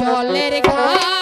জলের ঘা